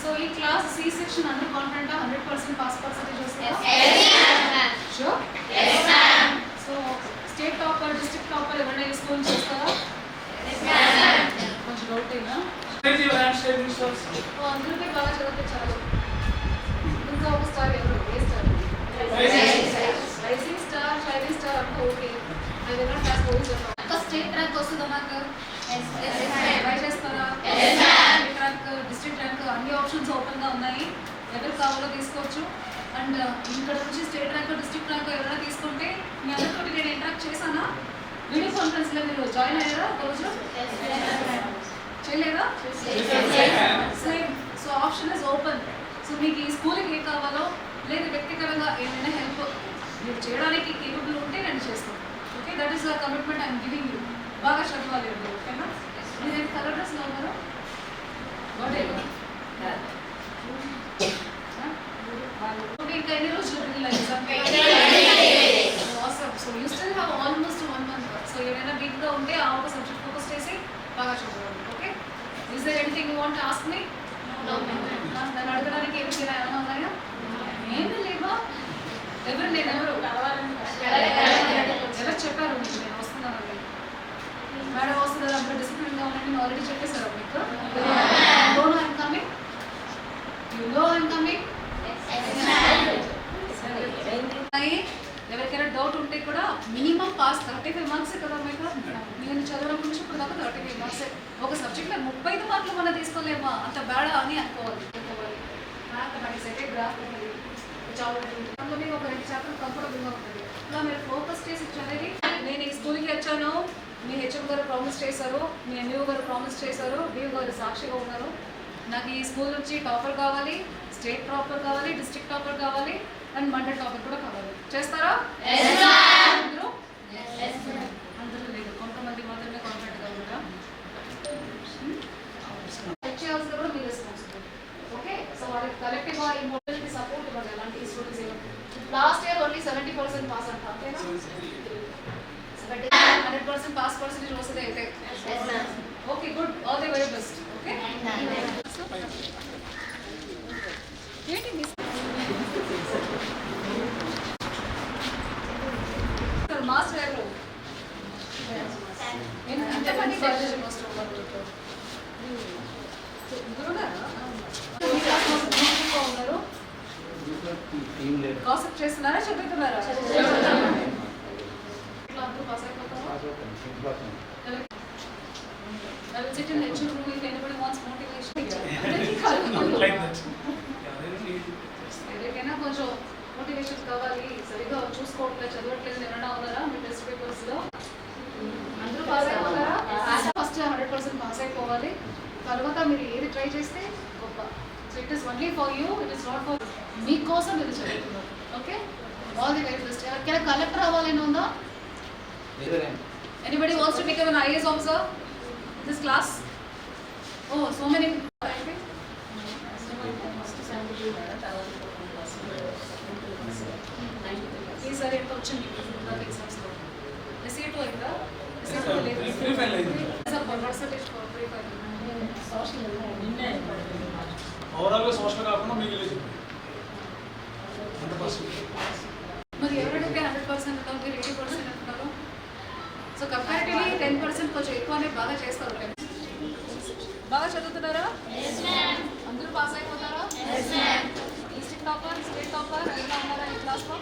So ఈ class C section అందరూ confident hundred percent pass percentage వస్తుందా? Sure so state topper district topper ఎవరైనా ఈ స్కూల్ చేస్తారా కొంచెం results. ఓ, అందరికీ బాగా చదివితే చాలు. ఇంకా ఒక స్టార్ ఎవరు ఏ star rising star shining star అంటే ఓకే అది ఎవరైనా క్లాస్ పోయి ఇంకా స్టేట్ ర్యాంక్ వస్తుందా మాకు ట్రై చేస్తారా స్టేట్ ర్యాంక్ డిస్ట్రిక్ట్ ర్యాంక్ అన్ని ఆప్షన్స్ ఓపెన్గా ఉన్నాయి ఎవరు కావాలో తీసుకోవచ్చు అండ్. ఇక్కడ నుంచి స్టేట్ ర్యాంక్ డిస్ట్రిక్ట్ ర్యాంక్ ఎవరైనా తీసుకుంటే మీ అందరితోటి నేను ఇంటరాక్ట్ చేశానా వీడియో కాన్ఫరెన్స్ మీరు జాయిన్ అయ్యారా ఒక చేయలేదా same so option is open so మీకు ఈ స్కూల్కి ఏం కావాలో లేదా వ్యక్తిగతంగా ఏమైనా హెల్ప్ మీరు చేయడానికి కేపబుల్ ఉంటే నేను చేస్తాను okay that is commitment I'm giving you బాగా చదవాలి అండి ఓకేనా మీరు ఏంటి కలర్ డ్రెస్లో ఉన్నారు? ఇంకా ఎన్ని రోజులు. So you still have almost one month. So ఏమైనా వీక్గా ఉంటే ఆ ఒక సబ్జెక్ట్ ఫోకస్ చేసి బాగా చదవండి okay is there anything you want ask me నన్ను అడగడానికి ఏమి చేయాలి ఏమైనా ఉన్నాయా? ఏమీ లేవా ఎవరు నేను ఎవరు ఎవరు చెప్పారు మీకు నేను వస్తున్నాను మేడం వస్తుంది అంత డిసిప్లిన్గా ఉండండి నేను ఆల్రెడీ చెప్పేశారు మీకు no I'm coming you know coming ఎవరికైనా డౌట్ ఉంటే కూడా minimum pass thirty five marks కదా మీకు నేను చదవడం గురించి ఇప్పుడు దాకా థర్టీ ఫైవ్ మార్క్స్ ఒక సబ్జెక్ట్లో ముప్పై ఐదు మార్కులు మనం తీసుకోలేమా? అంత బేడా అని అనుకోవాలి. అనుకోవాలి మ్యాథమెటిక్స్ అయితే గ్రాఫ్ ఉంటుంది. చాలా ఉంటుంది ఒక రెండు శాతం కంఫర్టబుల్గా ఉంటుంది. ఇలా మీరు ఫోకస్ చేసి చదివి నేను ఈ స్కూల్కి వచ్చాను మీ హెచ్ఎం గారు ప్రామిస్ చేశారు మీ ఎంఈఓ గారు ప్రామిస్ చేశారు డిఓ గారు సాక్షిగా ఉన్నారు. నాకు ఈ స్కూల్ నుంచి టాపర్ కావాలి స్టేట్ టాపర్ కావాలి డిస్ట్రిక్ట్ టాపర్ కావాలి అండ్ మండల్ టాపర్ కూడా కావాలి. చేస్తారా? అందరూ? అందరూ లేదు. కొంతమంది మాత్రమే కాన్ఫిడెంట్గా ఉంటారా? చెక్ చేయాల్సింది కూడా మీ రెస్పాన్సిబిలిటీ ఓకే సో వాళ్ళకి కలెక్టివ్గా ఈ మోడల్కి సపోర్ట్ ఇవ్వాలి అలాంటి students last year only seventy percent pass అంట హండ్రెడ్ పర్సెంట్ పాస్ పర్సెంటేజ్ వస్తుంది అయితే. Okay good all the very best okay ఏంటి మిస్ మాస్టర్ ఎవరు? ఎంతమంది గురుగారా? కాసెప్ట్ చేస్తున్నారా? చదువుతున్నారా Need it. ఎవరికైనా కొంచెం మోటివేషన్ కావాలి. సరిగా చూసుకోవట్లేదు చదవట్లేదు. ఎవరైనా ఉన్నారా మీ టెస్ట్ పేపర్స్లో? అందరూ పాస్ అయిపోతారా? ఫస్ట్ హండ్రెడ్ పర్సెంట్ పాస్ అయిపోవాలి. తర్వాత మీరు ఏది ట్రై చేస్తే గొప్ప. So it is only for you it is not for మీకోసం మీరు చదువుతున్నారు okay all the very best ఎవరికైనా కలెక్టర్ అవ్వాలని ఉందా? Anybody wants to become an IAS officer this class oh so many ఈసారి ఎంత వచ్చింది ఎగ్జామ్స్లో అయిందా సోషల్ కాకుండా మిగిలింది మరి ఎవరైతే హండ్రెడ్ పర్సెంట్ ఎయిటీ పర్సెంట్ అంటున్నారు? సో కంపారిటివ్లీ టెన్ పర్సెంట్ కొంచెం ఎక్కువనే బాగా చేస్తారు. బాగా చదువుతున్నారా? అందరూ పాస్ అయిపోతారా? డిస్ట్రిక్ట్ టాపర్ స్టేట్ టాపర్ ఎలా ఉన్నారా ఈ క్లాస్లో